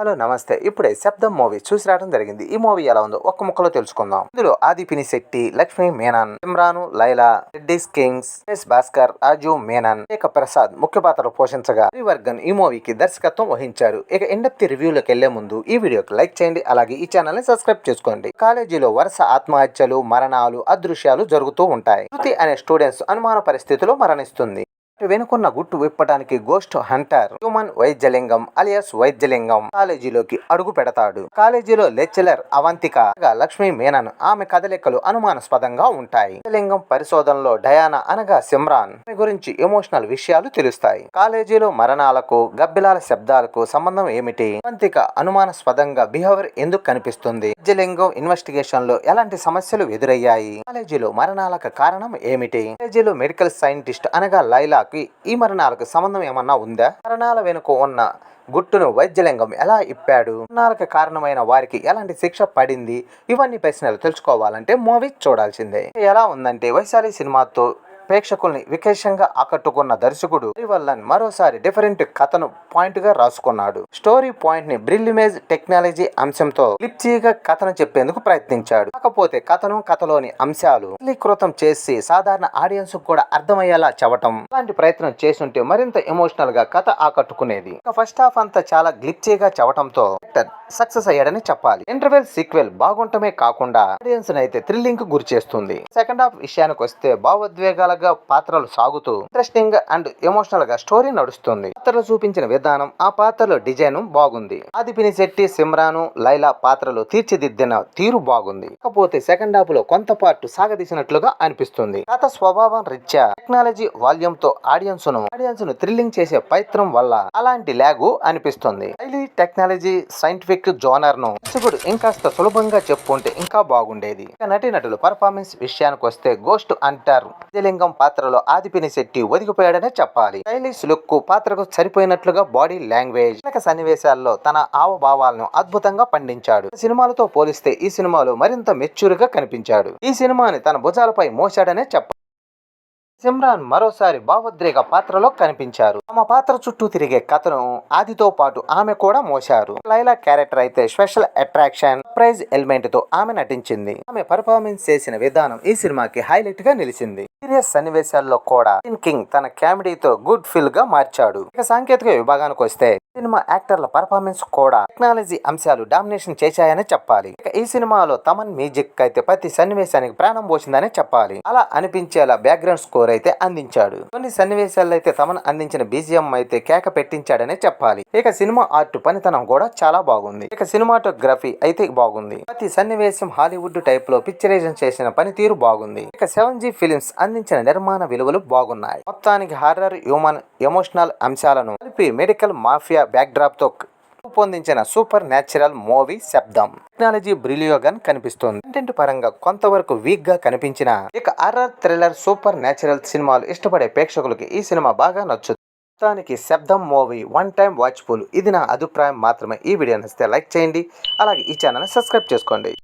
Hello నమస్తే. ఇప్పుడే శబ్దం మూవీ చూసి రావడం జరిగింది. ఈ మూవీ ఎలా ఉందో ఒక్క ముక్కలో తెలుసుకుందాం. ఇందులో Aadhi Pinisetty Lakshmi Menon Imran Laila Reddy's kings S Bhaskar Raju Menon ఇక ప్రసాద్ ముఖ్య పాత్రలు పోషించగా వర్గన్ ఈ మూవీకి దర్శకత్వం వహించారు. ఇక ఇండప్తి రివ్యూలోకి వెళ్ళే ముందు ఈ వీడియోకి లైక్ చేయండి. అలాగే ఈ ఛానల్ని సబ్స్క్రైబ్ చేసుకోండి. కాలేజీలో వరుస ఆత్మహత్యలు మరణాలు అదృశ్యాలు జరుగుతూ ఉంటాయి. శృతి అనే స్టూడెంట్స్ అనుమాన పరిస్థితిలో మరణిస్తుంది. వెనుకున్న గుట్టు విప్పడానికి ghost hunter human Vaidyalingam alias Vaidyalingam కాలేజీలోకి అడుగు పెడతాడు. కాలేజీలో లెక్చరర్ అవంతిక లక్ష్మి మేనన్ ఆమె కదలికలు అనుమానాస్పదంగా ఉంటాయి. లింగం పరిశోధనలో డయానా అనగా సిమ్రాన్. ఆమె గురించి ఎమోషనల్ విషయాలు తెలుస్తాయి. కాలేజీలో మరణాలకు గబ్బిలాల శబ్దాలకు సంబంధం ఏమిటి? అవంతిక అనుమానాస్పదంగా బిహేవియర్ ఎందుకు కనిపిస్తుంది? వైద్యలింగం ఇన్వెస్టిగేషన్లో ఎలాంటి సమస్యలు ఎదురయ్యాయి? కాలేజీలో మరణాలకు కారణం ఏమిటి? కాలేజీలో మెడికల్ సైంటిస్ట్ అనగా లైలాక్ ఈ మరణాలకు సంబంధం ఏమన్నా ఉందా? మరణాల వెనుక ఉన్న గుట్టును వైద్యలింగం ఎలా ఇప్పాడు? మరణాలకు కారణమైన వారికి ఎలాంటి శిక్ష పడింది? ఇవన్నీ ప్రశ్నలు తెలుసుకోవాలంటే మూవీ చూడాల్సిందే. ఎలా ఉందంటే వైశాలి సినిమాతో ప్రేక్షకుల్ని వికేషంగా ఆకట్టుకున్న దర్శకుడు హరివల్లన్ మరోసారి డిఫరెంట్ కథను పాయింట్గా రాసుకున్నాడు. స్టోరీ పాయింట్ని బ్రిల్లిమేజ్ టెక్నాలజీ అంశంతో క్లిప్చీగా కథను చెప్పేందుకు ప్రయత్నించాడు. కాకపోతే కథను కథలోని అంశాలు సరళీకృతం చేసి సాధారణ ఆడియన్స్ కూడా అర్థమయ్యేలా చవటం. అలాంటి ప్రయత్నం చేస్తుంటే మరింత ఎమోషనల్గా కథ ఆకట్టుకునేది. ఫస్ట్ హాఫ్ అంతా చాలా గ్లిప్చీగా చవటంతో సక్సెస్ అయ్యాడని చెప్పాలి. ఇంటర్వెల్ సీక్వెల్ బాగుంటమే కాకుండా ఆడియన్స్ అయితే థ్రిల్లింగ్కు గురి చేస్తుంది సెకండ్ హాఫ్ విషయానికి వస్తే భావోద్వేగాల భావోద్వేగాలుగా పాత్రలు సాగుతూ ఇంట్రెస్టింగ్ అండ్ ఎమోషనల్గా స్టోరీ నడుస్తుంది. పాత్రలు చూపించిన విధానం ఆ పాత్రలో డిజైన్ బాగుంది. ఆదిపిని శెట్టి సిమ్రాను లైలా పాత్రలు తీర్చిదిద్దిన తీరు బాగుంది. కాకపోతే సెకండ్ హాఫ్లో కొంత పార్ట్ సాగదీసినట్లుగా అనిపిస్తుంది. కథ స్వభావం రీత్యా టెక్నాలజీ వాల్యూమ్తో ఆడియన్స్ను ఆడియన్స్ను థ్రిల్లింగ్ చేసే ప్రయత్నం వల్ల అలాంటి లాగు అనిపిస్తుంది. హైలీ టెక్నాలజీ సైంటిఫిక్ జోనర్ను దర్శకుడు ఇంకాస్త సులభంగా చెప్పుంటే ఇంకా బాగుండేది. ఇక నటీనటులు పర్ఫార్మెన్స్ విషయానికి వస్తే గోస్ట్ అంటారు లింగం పాత్రలో ఆదిపిని శెట్టి ఒదిగిపోయాడనే చెప్పాలి. స్టైలిష్ లుక్ పాత్రకు సరిపోయినట్లుగా బాడీ లాంగ్వేజ్ కీలక సన్నివేశాల్లో తన ఆవభావాలను అద్భుతంగా పండించాడు. సినిమాలతో పోలిస్తే ఈ సినిమాలో మరింత మెచ్యూర్గా కనిపించాడు. ఈ సినిమాని తన భుజాలపై మోశాడనే చెప్పాలి సిమ్రాన్ మరోసారి భావోద్రేక పాత్రలో కనిపించారు. ఆమె పాత్ర చుట్టూ తిరిగే కథను ఆదితో పాటు ఆమె కూడా మోశారు. లైలా క్యారెక్టర్ అయితే స్పెషల్ అట్రాక్షన్ ప్రైజ్ ఎలిమెంట్తో ఆమె నటించింది. ఆమె పర్ఫార్మెన్స్ చేసిన విధానం ఈ సినిమాకి హైలైట్గా నిలిచింది. సీరియస్ సన్నివేశాల్లో కూడా కింగ్ తన కామెడీతో గుడ్ ఫీల్గా మార్చాడు. ఇక సాంకేతిక విభాగానికి వస్తే సినిమా యాక్టర్ల పర్ఫార్మెన్స్ కూడా టెక్నాలజీ అంశాలు డామినేషన్ చేశాయని చెప్పాలి. ఇక ఈ సినిమాలో తమన్ మ్యూజిక్ అయితే ప్రతి సన్నివేశానికి ప్రాణం పోసిందని చెప్పాలి. అలా అనిపించేలా బ్యాక్గ్రౌండ్ స్కోర్ అయితే అందించాడు. కొన్ని సన్నివేశాల్లో అయితే తమన్ అందించిన బీజిఎం అయితే కేక పెట్టించాడనే చెప్పాలి. ఇక సినిమా ఆర్ట్ పనితనం కూడా చాలా బాగుంది. ఇక సినిమాటోగ్రఫీ అయితే బాగుంది. ప్రతి సన్నివేశం హాలీవుడ్ టైప్లో పిక్చరైజన్ చేసిన పనితీరు బాగుంది. ఇక సెవెన్ జీ ఫిలిమ్స్ అందించిన నిర్మాణ విలువలు బాగున్నాయి. మొత్తానికి హారర్ హ్యూమన్ ఎమోషనల్ అంశాలను కలిపి మెడికల్ మాఫియా బ్యాక్ డ్రాప్తో రూపొందించిన super natural movie Sabdham. Technology బ్రిలియోగన్ కనిపిస్తుంది. కంటెంట్ పరంగా కొంతవరకు వీక్గా కనిపించిన ఇక అర్రర్ థ్రిల్లర్ సూపర్ న్యాచురల్ సినిమాలు ఇష్టపడే ప్రేక్షకులకి ఈ సినిమా బాగా నచ్చుతుంది మొత్తానికి శబ్దం మూవీ వన్ టైం వాచ్ఫుల్. ఇది నా అభిప్రాయం. మాత్రమే ఈ వీడియో నచ్చితే లైక్ చేయండి. అలాగే ఈ ఛానల్ని సబ్స్క్రైబ్ చేసుకోండి.